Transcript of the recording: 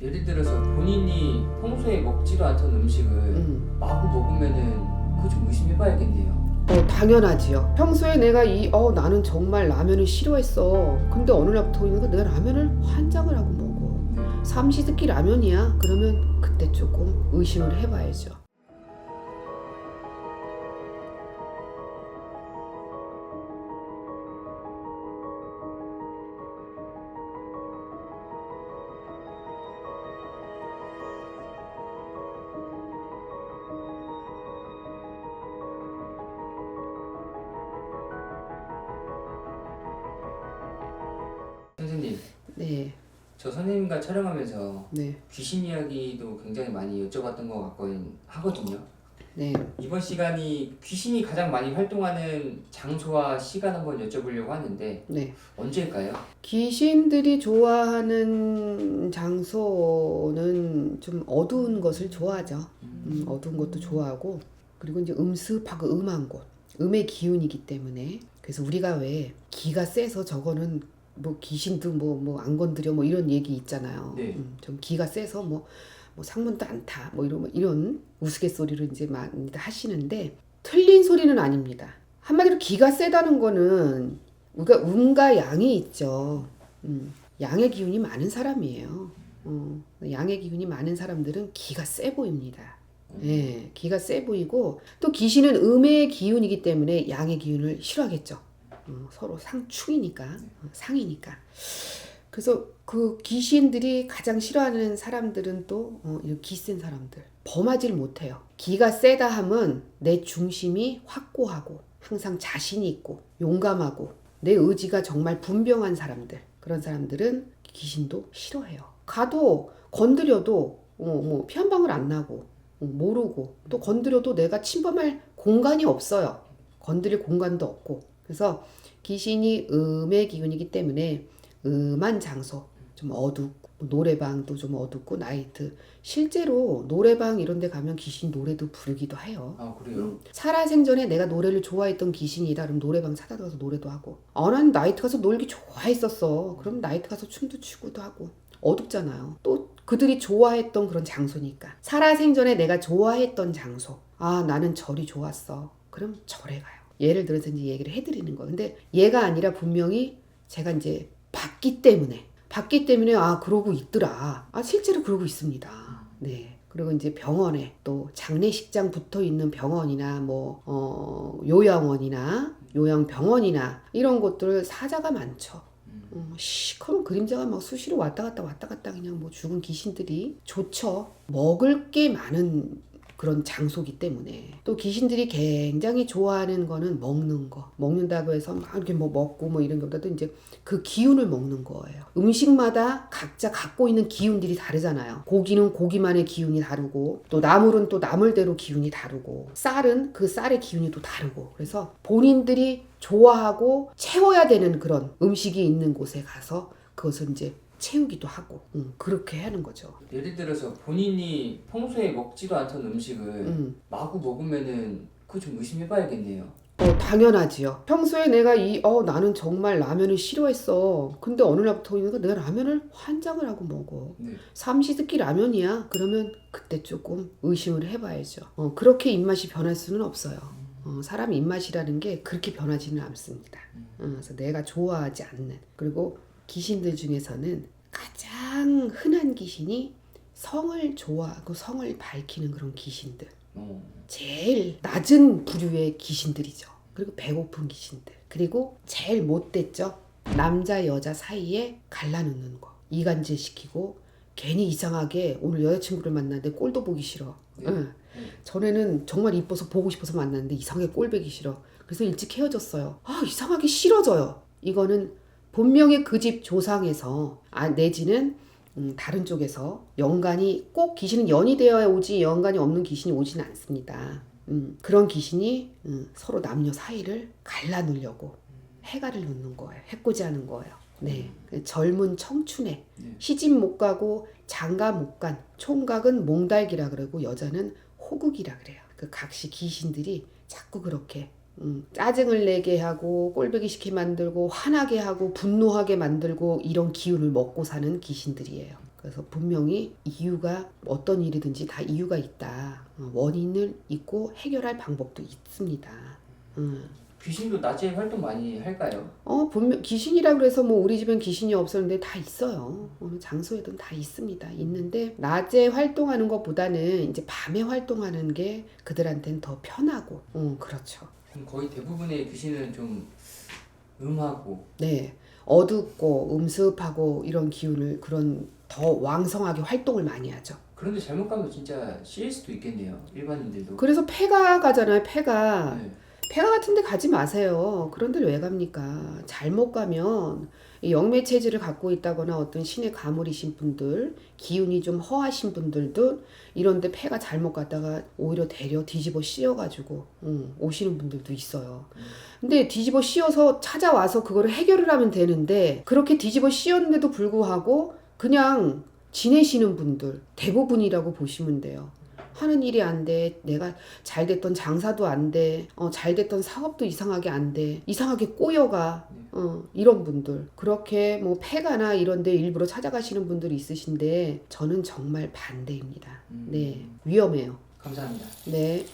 예를 들어서 본인이 평소에 먹지도 않던 음식을 음. 마구 먹으면은 그거 좀 의심해봐야겠네요. 어, 당연하지요. 평소에 내가 이, 어, 나는 정말 라면을 싫어했어. 근데 어느 날부터 보니까 내가 라면을 환장을 하고 먹어. 삼시세끼 라면이야. 그러면 그때 조금 의심을 해봐야죠. 네, 저 선생님과 촬영하면서 네, 귀신 이야기도 굉장히 많이 여쭤봤던 것 같거든 하거든요. 네. 이번 시간이 귀신이 가장 많이 활동하는 장소와 시간 한번 여쭤보려고 하는데 네. 언제일까요? 귀신들이 좋아하는 장소는 좀 어두운 것을 좋아하죠. 음, 어두운 것도 좋아하고 그리고 이제 음습하고 음한 곳, 음의 기운이기 때문에 그래서 우리가 왜 기가 세서 저거는 뭐 귀신도 뭐 뭐 안 건드려 뭐 이런 얘기 있잖아요. 네. 음, 좀 기가 세서 뭐, 뭐 상문도 안 타 뭐 이런 이런 우스갯소리를 이제 많이 하시는데 틀린 소리는 아닙니다. 한마디로 기가 세다는 거는 우리가 음과 양이 있죠. 음, 양의 기운이 많은 사람이에요. 어, 양의 기운이 많은 사람들은 기가 세 보입니다. 예, 기가 세 보이고 또 귀신은 음의 기운이기 때문에 양의 기운을 싫어하겠죠. 어, 서로 상충이니까 어, 상이니까. 그래서 그 귀신들이 가장 싫어하는 사람들은 또 어, 기센 사람들 범하지를 못해요. 기가 세다 함은 내 중심이 확고하고 항상 자신이 있고 용감하고 내 의지가 정말 분명한 사람들 그런 사람들은 귀신도 싫어해요. 가도 건드려도 어, 뭐 피한방울 안 나고 어, 모르고 또 건드려도 내가 침범할 공간이 없어요. 건드릴 공간도 없고 그래서 귀신이 음의 기운이기 때문에 음한 장소 좀 어둡고 노래방도 좀 어둡고 나이트 실제로 노래방 이런 데 가면 귀신 노래도 부르기도 해요. 아 그래요? 음, 살아생전에 내가 노래를 좋아했던 귀신이다. 그럼 노래방 찾아가서 노래도 하고. 아 난 나이트 가서 놀기 좋아했었어. 그럼 나이트 가서 춤도 추고도 하고. 어둡잖아요. 또 그들이 좋아했던 그런 장소니까. 살아생전에 내가 좋아했던 장소. 아 나는 절이 좋았어. 그럼 절에 가요 예를 들어서 이제 얘기를 해드리는 거 근데 얘가 아니라 분명히 제가 이제 봤기 때문에 봤기 때문에 아 그러고 있더라 아 실제로 그러고 있습니다 네 그리고 이제 병원에 또 장례식장 붙어 있는 병원이나 뭐 어, 요양원이나 요양병원이나 이런 곳들 사자가 많죠. 어, 시커먼 그림자가 막 수시로 왔다 갔다 왔다 갔다 그냥 뭐 죽은 귀신들이 좋죠. 먹을 게 많은 그런 장소기 때문에. 또 귀신들이 굉장히 좋아하는 거는 먹는 거. 먹는다고 해서 막 이렇게 뭐 먹고 뭐 이런 것보다도 이제 그 기운을 먹는 거예요. 음식마다 각자 갖고 있는 기운들이 다르잖아요. 고기는 고기만의 기운이 다르고 또 나물은 또 나물대로 기운이 다르고 쌀은 그 쌀의 기운이 또 다르고. 그래서 본인들이 좋아하고 채워야 되는 그런 음식이 있는 곳에 가서 그것을 이제 채우기도 하고 음, 그렇게 하는 거죠 예를 들어서 본인이 평소에 먹지도 않던 음식을 음. 마구 먹으면은 그거 좀 의심해봐야겠네요. 어, 당연하지요. 평소에 내가 이, 어, 나는 정말 라면을 싫어했어. 근데 어느 날부터 내가 라면을 환장을 하고 먹어. 네. 삼시세끼 라면이야. 그러면 그때 조금 의심을 해봐야죠. 어, 그렇게 입맛이 변할 수는 없어요. 어, 사람 입맛이라는 게 그렇게 변하지는 않습니다. 어, 그래서 내가 좋아하지 않는. 그리고 귀신들 중에서는 가장 흔한 귀신이 성을 좋아하고 성을 밝히는 그런 귀신들. 어. 제일 낮은 부류의 귀신들이죠. 그리고 배고픈 귀신들. 그리고 제일 못됐죠. 남자 여자 사이에 갈라놓는 거. 이간질 시키고 괜히 이상하게 오늘 여자친구를 만났는데 꼴도 보기 싫어. 네. 응. 전에는 정말 이뻐서 보고 싶어서 만났는데 이상하게 꼴 보기 싫어. 그래서 일찍 헤어졌어요. 아 이상하게 싫어져요. 이거는 분명히 그 집 조상에서 아 내지는 음, 다른 쪽에서 연간이 꼭 귀신은 연이 되어야 오지 연간이 없는 귀신이 오지는 않습니다. 음, 그런 귀신이 음, 서로 남녀 사이를 갈라놓으려고 해가를 놓는 거예요. 해코지하는 거예요. 네, 그 젊은 청춘에 네. 시집 못 가고 장가 못 간 총각은 몽달기라 그러고 여자는 호국이라 그래요. 그 각시 귀신들이 자꾸 그렇게 음, 짜증을 내게 하고 꼴보기 싫게 만들고 화나게 하고 분노하게 만들고 이런 기운을 먹고 사는 귀신들이에요. 그래서 분명히 이유가 어떤 일이든지 다 이유가 있다. 어, 원인을 있고 해결할 방법도 있습니다. 음. 귀신도 낮에 활동 많이 할까요? 어, 분명 귀신이라 그래서 뭐 우리 집엔 귀신이 없었는데 다 있어요. 어느 장소에든 다 있습니다. 있는데 낮에 활동하는 것보다는 이제 밤에 활동하는 게 그들한테는 더 편하고, 어, 그렇죠. 그럼 거의 대부분의 귀신은 좀 음하고 네, 어둡고 음습하고 이런 기운을 그런 더 왕성하게 활동을 많이 하죠. 그런데 잘못 가면 진짜 씌일 수도 있겠네요. 일반인들도. 그래서 폐가 가잖아요. 폐가 네. 폐가 같은 데 가지 마세요. 그런 데를 왜 갑니까? 잘못 가면 이 영매 체질을 갖고 있다거나 어떤 신의 가물이신 분들, 기운이 좀 허하신 분들도 이런데 폐가 잘못 갔다가 오히려 데려 뒤집어 씌워가지고 응, 오시는 분들도 있어요. 근데 뒤집어 씌워서 찾아와서 그거를 해결을 하면 되는데 그렇게 뒤집어 씌웠는데도 불구하고 그냥 지내시는 분들 대부분이라고 보시면 돼요. 하는 일이 안 돼. 내가 잘 됐던 장사도 안 돼. 어, 잘 됐던 사업도 이상하게 안 돼. 이상하게 꼬여가. 어, 이런 분들. 그렇게 뭐 폐가나 이런 데 일부러 찾아가시는 분들이 있으신데 저는 정말 반대입니다. 음. 네. 위험해요. 감사합니다. 네.